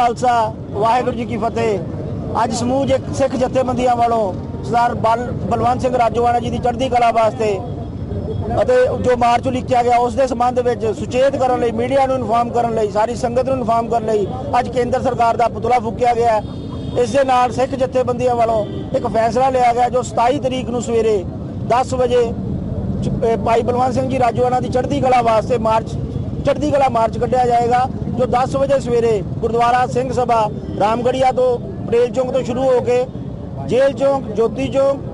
ਖਾਲਸਾ, ਵਾਹਿਗੁਰੂ ਜੀ ਕੀ ਫਤਿਹ। ਅੱਜ ਸਮੂਹ ਜੇ ਸਿੱਖ ਜਥੇਬੰਦੀਆਂ ਵੱਲੋਂ ਸਰਦਾਰ ਬਲ ਬਲਵੰਤ ਸਿੰਘ ਰਾਜੋਵਾਲਾ ਜੀ ਦੀ ਚੜ੍ਹਦੀ ਕਲਾ ਵਾਸਤੇ ਅਤੇ ਜੋ ਮਾਰਚ ਲਿਖਿਆ ਗਿਆ, ਉਸ ਦੇ ਸੰਬੰਧ ਵਿੱਚ ਸੁਚੇਤ ਕਰਨ ਲਈ, ਮੀਡੀਆ ਨੂੰ ਇਨਫਾਰਮ ਕਰਨ ਲਈ, ਸਾਰੀ ਸੰਗਤ ਨੂੰ ਇਨਫਾਰਮ ਕਰਨ ਲਈ ਅੱਜ ਕੇਂਦਰ ਸਰਕਾਰ ਦਾ ਪੁਤਲਾ ਫੂਕਿਆ ਗਿਆ ਇਸ ਦੇ ਨਾਲ ਸਿੱਖ ਜਥੇਬੰਦੀਆਂ ਵੱਲੋਂ ਇੱਕ ਫੈਸਲਾ ਲਿਆ ਗਿਆ ਜੋ 27 ਤਰੀਕ ਨੂੰ ਸਵੇਰੇ 10 ਵਜੇ ਭਾਈ ਬਲਵੰਤ ਸਿੰਘ ਜੀ ਰਾਜੋਆਣਾ ਦੀ ਚੜ੍ਹਦੀ ਕਲਾ ਵਾਸਤੇ ਮਾਰਚ ਚੜ੍ਹਦੀ ਕਲਾ ਮਾਰਚ ਕੱਢਿਆ ਜਾਏਗਾ। ਜੋ 10 ਵਜੇ ਸਵੇਰੇ ਗੁਰਦੁਆਰਾ ਸਿੰਘ ਸਭਾ ਰਾਮਗੜੀਆ ਤੋਂ ਪਰੇਲ ਚੌਂਕ ਤੋਂ ਸ਼ੁਰੂ ਹੋ ਕੇ ਜੇਲ੍ਹ ਚੌਂਕ, ਜੋਤੀ ਚੌਂਕ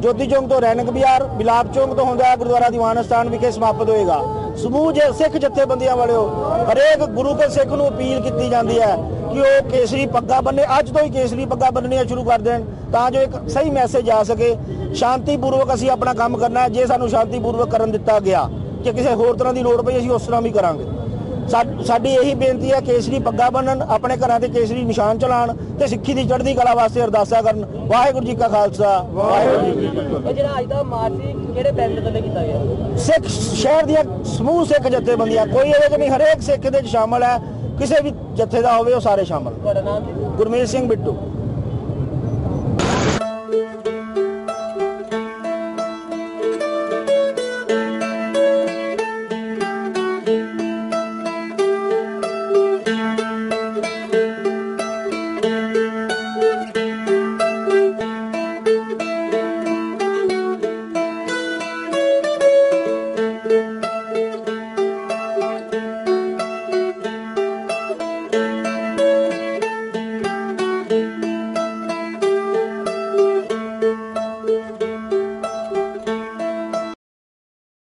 ਜੋਤੀ ਚੌਂਕ ਤੋਂ ਰੈਨਕ ਬਾਜ਼ਾਰ ਬਿਲਾਪ ਚੌਂਕ ਤੋਂ ਹੁੰਦਾ ਗੁਰਦੁਆਰਾ ਦੀਵਾਨ ਸਥਾਨ ਵਿਖੇ ਸਮਾਪਤ ਹੋਏਗਾ। ਸਮੂਹ ਜੇ ਸਿੱਖ ਜਥੇਬੰਦੀਆਂ ਵਾਲਿਓ, ਹਰੇਕ ਗੁਰੂ ਕੇ ਸਿੱਖ ਨੂੰ ਅਪੀਲ ਕੀਤੀ ਜਾਂਦੀ ਹੈ ਕਿ ਉਹ ਕੇਸਰੀ ਪੱਗਾ ਬੰਨੇ ਅੱਜ ਤੋਂ ਹੀ ਕੇਸਰੀ ਪੱਗਾ ਬੰਨਣੀਆਂ ਸ਼ੁਰੂ ਕਰ ਦੇਣ, ਤਾਂ ਜੋ ਇੱਕ ਸਹੀ ਮੈਸੇਜ ਆ ਸਕੇ। ਸ਼ਾਂਤੀਪੂਰਵਕ ਅਸੀਂ ਆਪਣਾ ਕੰਮ ਕਰਨਾ ਹੈ, ਜੇ ਸਾਨੂੰ ਸ਼ਾਂਤੀਪੂਰਵਕ ਕਰਨ ਦਿੱਤਾ ਗਿਆ ਕਿ ਕਿਸੇ ਹੋਰ ਤਰ੍ਹਾਂ ਦੀ ਲੋੜ ਪਈ, ਅਸੀਂ ਉਸ ਤਰ੍ਹਾਂ ਵੀ ਕਰਾਂਗੇ। ਸਾਡੀ ਇਹੀ ਬੇਨਤੀ ਹੈ ਕੇਸਰੀ ਪੱਗਾ ਬੰਨਣ ਆਪਣੇ ਘਰਾਂ ਤੇ ਕੇਸਰੀ ਨਿਸ਼ਾਨ ਚਲਾਣ ਤੇ ਸਿੱਖੀ ਦੀ ਚੜ੍ਹਦੀ ਕਲਾ ਵਾਸਤੇ ਅਰਦਾਸਾਂ ਕਰਨ। ਵਾਹਿਗੁਰੂ ਜੀ ਕਾ ਖਾਲਸਾ ਵਾਹਿਗੁਰੂ ਜੀ ਕੀ ਫਤਿਹ। ਇਹ ਜਿਹੜਾ ਅੱਜ ਦਾ ਮਾਰਚ ਕਿਹੜੇ ਬੈਂਡ ਥੱਲੇ ਕੀਤਾ ਗਿਆ? ਸਿੱਖ ਸ਼ਹਿਰ ਦੀਆਂ ਸਮੂਹ ਸਿੱਖ ਜਥੇਬੰਦੀਆਂ ਕੋਈ ਇਹਦੇ ਚ ਨਹੀਂ ਹਰੇਕ ਸਿੱਖ ਦੇ ਸ਼ਾਮਲ ਹੈ। ਕਿਸੇ ਵੀ ਜਥੇ ਦਾ ਹੋਵੇ ਉਹ ਸਾਰੇ ਸ਼ਾਮਲ ਤੁਹਾਡਾ ਨਾਮ ਜੀ ਗੁਰਮੀਤ ਸਿੰਘ ਬਿੱਟੂ।